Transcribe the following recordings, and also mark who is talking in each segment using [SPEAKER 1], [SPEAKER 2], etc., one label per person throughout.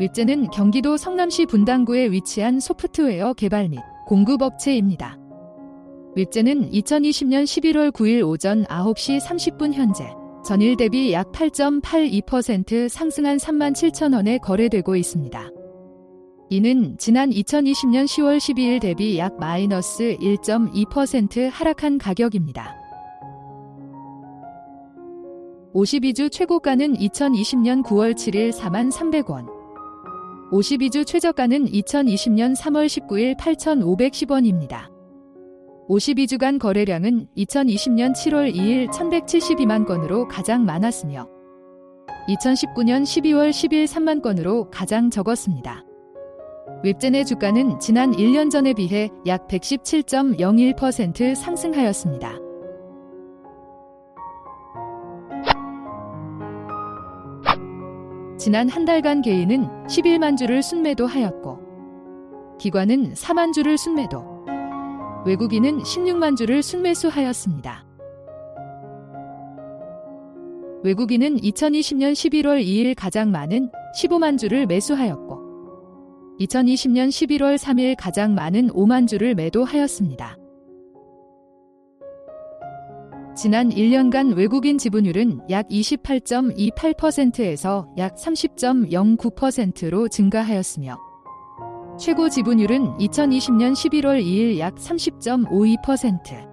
[SPEAKER 1] 웹제는 경기도 성남시 분당구에 위치한 소프트웨어 개발 및 공급업체입니다. 웹제는 2020년 11월 9일 오전 9시 30분 현재 전일 대비 약 8.82% 상승한 3만 7천 원에 거래되고 있습니다. 이는 지난 2020년 10월 12일 대비 약 마이너스 1.2% 하락한 가격입니다. 52주 최고가는 2020년 9월 7일 4만 300원. 52주 최저가는 2020년 3월 19일 8,510원입니다. 52주간 거래량은 2020년 7월 2일 1,172만 건으로 가장 많았으며 2019년 12월 10일 3만 건으로 가장 적었습니다. 웹젠의 주가는 지난 1년 전에 비해 약 117.01% 상승하였습니다. 지난 한 달간 개인은 11만 주를 순매도하였고 기관은 4만 주를 순매도, 외국인은 16만 주를 순매수하였습니다. 외국인은 2020년 11월 2일 가장 많은 15만 주를 매수하였고 2020년 11월 3일 가장 많은 5만 주를 매도하였습니다. 지난 1년간 외국인 지분율은 약 28.28%에서 약 30.09%로 증가하였으며 최고 지분율은 2020년 11월 2일 약 30.52%,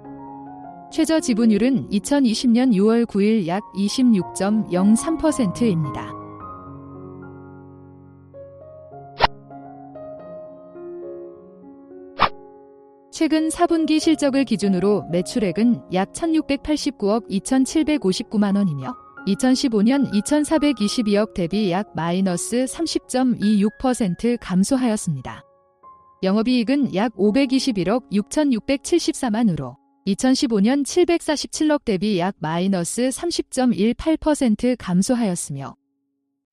[SPEAKER 1] 최저 지분율은 2020년 6월 9일 약 26.03%입니다. 최근 4분기 실적을 기준으로 매출액은 약 1689억 2759만 원이며 2015년 2422억 대비 약 마이너스 30.26% 감소하였습니다. 영업이익은 약 521억 6674만으로 2015년 747억 대비 약 마이너스 30.18% 감소하였으며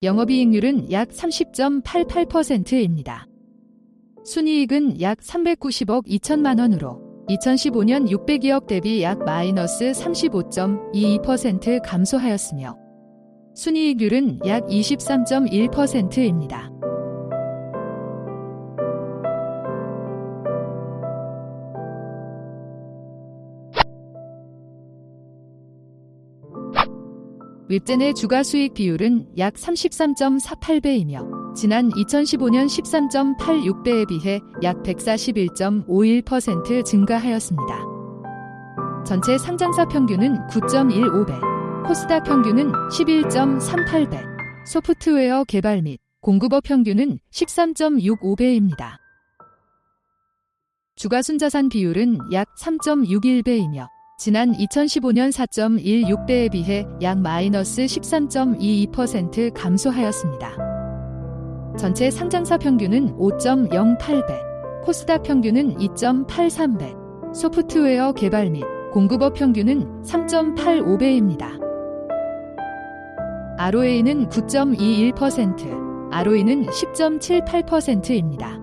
[SPEAKER 1] 영업이익률은 약 30.88%입니다. 순이익은 약 390억 2천만 원으로 2015년 602억 대비 약 마이너스 35.22% 감소하였으며 순이익률은 약 23.1%입니다. 웹젠의 주가 수익 비율은 약 33.48배이며 지난 2015년 13.86배에 비해 약 141.51% 증가하였습니다. 전체 상장사 평균은 9.15배, 코스닥 평균은 11.38배, 소프트웨어 개발 및 공급업 평균은 13.65배입니다. 주가 순자산 비율은 약 3.61배이며 지난 2015년 4.16배에 비해 약 마이너스 13.22% 감소하였습니다. 전체 상장사 평균은 5.08배, 코스닥 평균은 2.83배, 소프트웨어 개발 및 공급업 평균은 3.85배입니다. ROA는 9.21%, ROE는 10.78%입니다.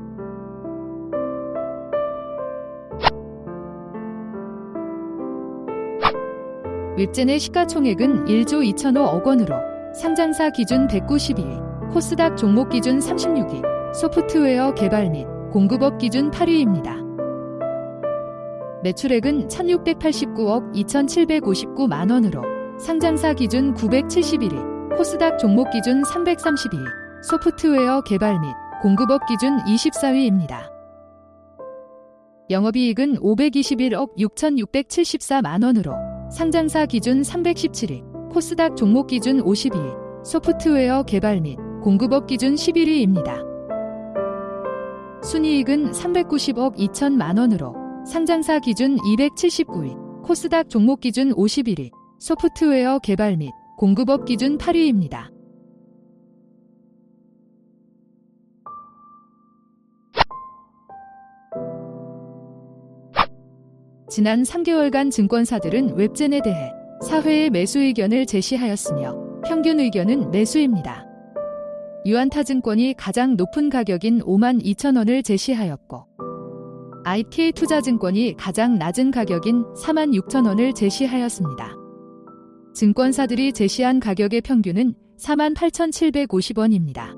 [SPEAKER 1] 웹젠의 시가총액은 1조 2천억 원으로 상장사 기준 192위, 코스닥 종목 기준 36위, 소프트웨어 개발 및 공급업 기준 8위입니다. 매출액은 1689억 2759만 원으로 상장사 기준 971위, 코스닥 종목 기준 332위, 소프트웨어 개발 및 공급업 기준 24위입니다. 영업이익은 521억 6674만 원으로 상장사 기준 317위, 코스닥 종목 기준 52위, 소프트웨어 개발 및 공급업 기준 11위입니다. 순이익은 390억 2천만 원으로 상장사 기준 279위, 코스닥 종목 기준 51위, 소프트웨어 개발 및 공급업 기준 8위입니다. 지난 3개월간 증권사들은 웹젠에 대해 사회의 매수 의견을 제시하였으며 평균 의견은 매수입니다. 유한타증권이 가장 높은 가격인 5만 2천 원을 제시하였고 ITA 투자증권이 가장 낮은 가격인 4만 6천 원을 제시하였습니다. 증권사들이 제시한 가격의 평균은 4만 8,750원입니다.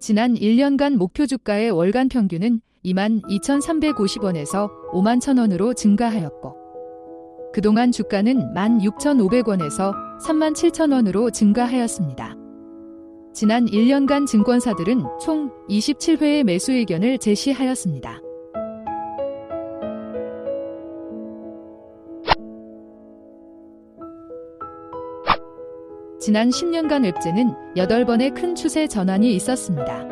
[SPEAKER 1] 지난 1년간 목표 주가의 월간 평균은 22,350원에서 5만 1,000원으로 증가하였고 그동안 주가는 16,500원에서 3만 7천원으로 증가하였습니다. 지난 1년간 증권사들은 총 27회의 매수 의견을 제시하였습니다. 지난 10년간 웹제는 8번의 큰 추세 전환이 있었습니다.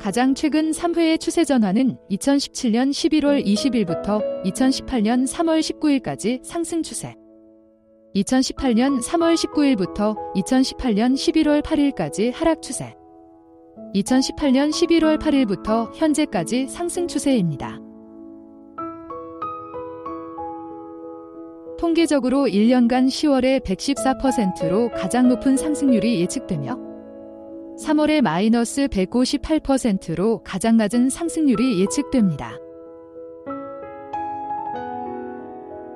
[SPEAKER 1] 가장 최근 3회의 추세 전환은 2017년 11월 20일부터 2018년 3월 19일까지 상승 추세. 2018년 3월 19일부터 2018년 11월 8일까지 하락 추세. 2018년 11월 8일부터 현재까지 상승 추세입니다. 통계적으로 1년간 10월에 114%로 가장 높은 상승률이 예측되며 3월에 마이너스 158%로 가장 낮은 상승률이 예측됩니다.